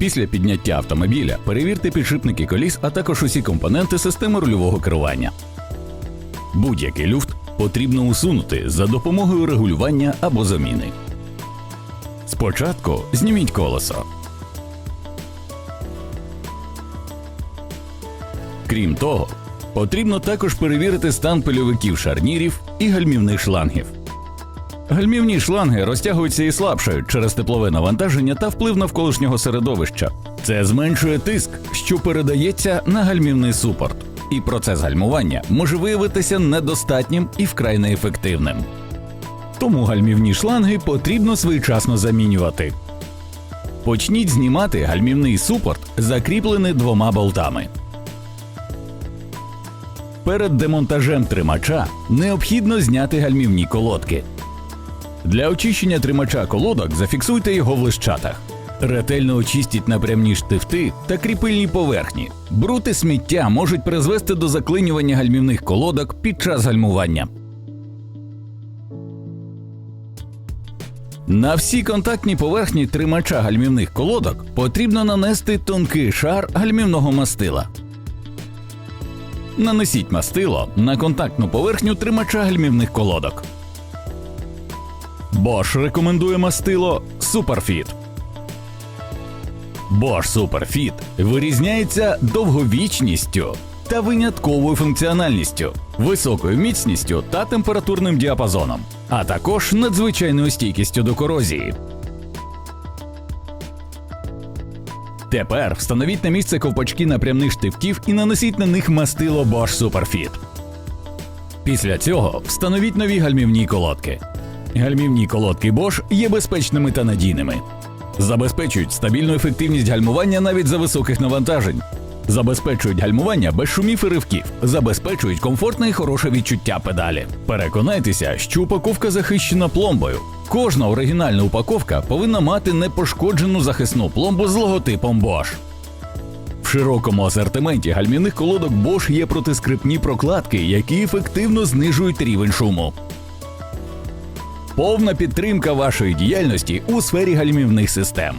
Після підняття автомобіля перевірте підшипники коліс, а також усі компоненти системи рульового керування. Будь-який люфт потрібно усунути за допомогою регулювання або заміни. Спочатку зніміть колесо. Крім того, потрібно також перевірити стан пильовиків шарнірів і гальмівних шлангів. Гальмівні шланги розтягуються і слабшають через теплове навантаження та вплив навколишнього середовища. Це зменшує тиск, що передається на гальмівний супорт, і процес гальмування може виявитися недостатнім і вкрай неефективним. Тому гальмівні шланги потрібно своєчасно замінювати. Почніть знімати гальмівний супорт, закріплений двома болтами. Перед демонтажем тримача необхідно зняти гальмівні колодки. Для очищення тримача колодок зафіксуйте його в лищатах. Ретельно очистіть напрямні штифти та кріпильні поверхні. Бруд і сміття можуть призвести до заклинювання гальмівних колодок під час гальмування. На всі контактні поверхні тримача гальмівних колодок потрібно нанести тонкий шар гальмівного мастила. Нанесіть мастило на контактну поверхню тримача гальмівних колодок. Bosch рекомендує мастило Superfit. Bosch Superfit вирізняється довговічністю та винятковою функціональністю, високою міцністю та температурним діапазоном, а також надзвичайною стійкістю до корозії. Тепер встановіть на місце ковпачки напрямних штифтів і нанесіть на них мастило Bosch Superfit. Після цього встановіть нові гальмівні колодки. Гальмівні колодки Bosch є безпечними та надійними. Забезпечують стабільну ефективність гальмування навіть за високих навантажень. Забезпечують гальмування без шумів і ривків, забезпечують комфортне і хороше відчуття педалі. Переконайтеся, що упаковка захищена пломбою. Кожна оригінальна упаковка повинна мати непошкоджену захисну пломбу з логотипом Bosch. В широкому асортименті гальмівних колодок Bosch є протискрипні прокладки, які ефективно знижують рівень шуму. Повна підтримка вашої діяльності у сфері гальмівних систем.